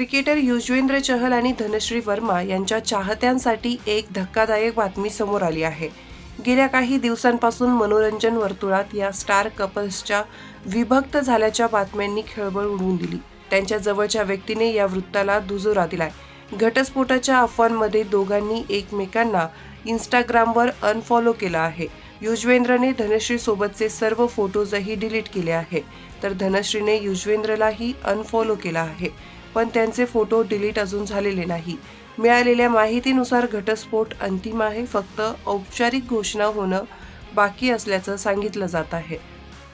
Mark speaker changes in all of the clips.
Speaker 1: Cricketer Yuzvendra Chahal आणि धनश्री वर्मा यांच्या चाहत्यांसाठी एक धक्कादायक बातमी समोर आली आहे. गेल्या काही दिवसांपासून मनोरंजन वर्तुळात या स्टार कपल्सच्या विभक्त झाल्याच्या बातम्यांनी खळबळ उडवून दिली. त्यांच्या जवळच्या व्यक्तीने या वृत्ताला दुजोरा दिलाय. घटस्फोटाच्या अफवांमध्ये दोघांनी एकमेकांना इंस्टाग्रामवर अनफॉलो केलं आहे. युजवेंद्रने धनश्री सोबतचे सर्व फोटोजही डिलीट केले आहे. तर धनश्रीने युजवेंद्रलाही अनफॉलो केला आहे. पण त्यांचे फोटो डिलीट अजून झालेले नाही. मिळालेल्या माहितीनुसार घटस्फोट अंतिम आहे फक्त औपचारिक घोषणा होणं बाकी असल्याचं सांगितलं जात आहे.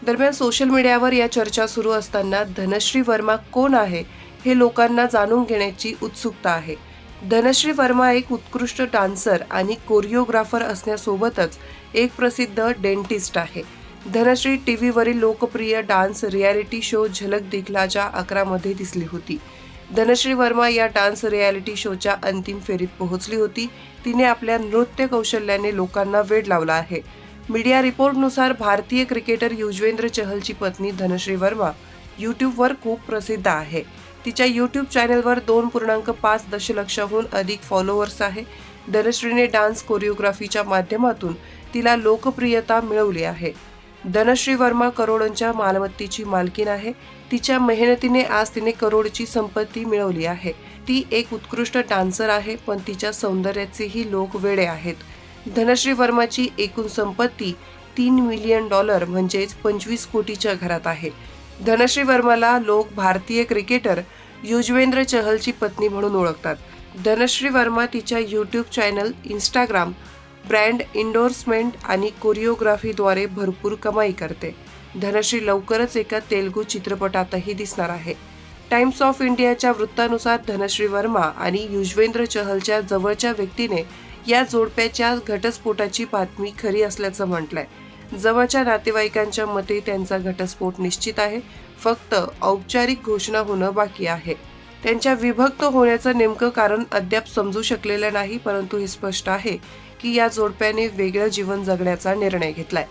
Speaker 1: दरम्यान सोशल मीडियावर या चर्चा सुरू असताना धनश्री वर्मा कोण आहे हे लोकांना जाणून घेण्याची उत्सुकता आहे. धनश्री वर्मा एक उत्कृष्ट डान्सर आणि कोरिओग्राफर असण्यासोबतच एक प्रसिद्ध डेंटिस्ट आहे. धनश्री टी व्हीवरील लोकप्रिय डान्स रियालिटी शो झलक दिखलाच्या अकरामध्ये दिसली होती. धनश्री वर्मा या डान्स रियालिटी शोच्या अंतिम फेरीत पोहोचली होती. तिने आपल्या नृत्य कौशल्याने लोकांना वेड लावला आहे. मीडिया रिपोर्टनुसार भारतीय क्रिकेटर युजवेंद्र चहलची पत्नी धनश्री वर्मा यूट्यूबवर खूप प्रसिद्ध आहे. तिच्या यूट्यूब चॅनलवर दोन पूर्णांक पाच दशलक्षाहून अधिक फॉलोअर्स आहे. धनश्रीने डान्स कोरिओग्राफीच्या माध्यमातून तिला लोकप्रियता मिळवली आहे. धनश्री वर्मा करोडोंच्या मालमत्तेची मालकीण आहे. तिच्या मेहनतीने आज तिने करोडची संपत्ती मिळवली आहे. ती एक उत्कृष्ट डान्सर आहे पण तिच्या सौंदर्याचेही लोक वेडे आहेत. धनश्री वर्माची एकूण संपत्ती तीन मिलियन डॉलर म्हणजेच पंचवीस कोटीच्या घरात आहे. धनश्री वर्माला लोक भारतीय क्रिकेटर युजवेंद्र चहलची पत्नी म्हणून ओळखतात. धनश्री वर्मा तिच्या YouTube channel Instagram brand endorsement आणि कोरिओग्राफीद्वारे भरपूर कमाई करते. धनश्री लवकरच एका तेलुगू चित्रपटातही दिसणार आहे. टाइम्स ऑफ इंडियाच्या वृत्तानुसार धनश्री वर्मा आणि युजवेंद्र चहलच्या जवळच्या व्यक्तीने या जोडप्याच्या घटस्फोटाची बातमी खरी असल्याचं म्हटलंय. जवळच्या नातेवाईकांच्या मते त्यांचा घटस्फोट निश्चित आहे. फक्त औपचारिक घोषणा होणं बाकी आहे. त्यांच्या विभक्त होण्याचं नेमकं कारण अद्याप समजू शकलेलं नाही परंतु हे स्पष्ट आहे की या जोडप्याने वेगळं जीवन जगण्याचा निर्णय घेतलाय.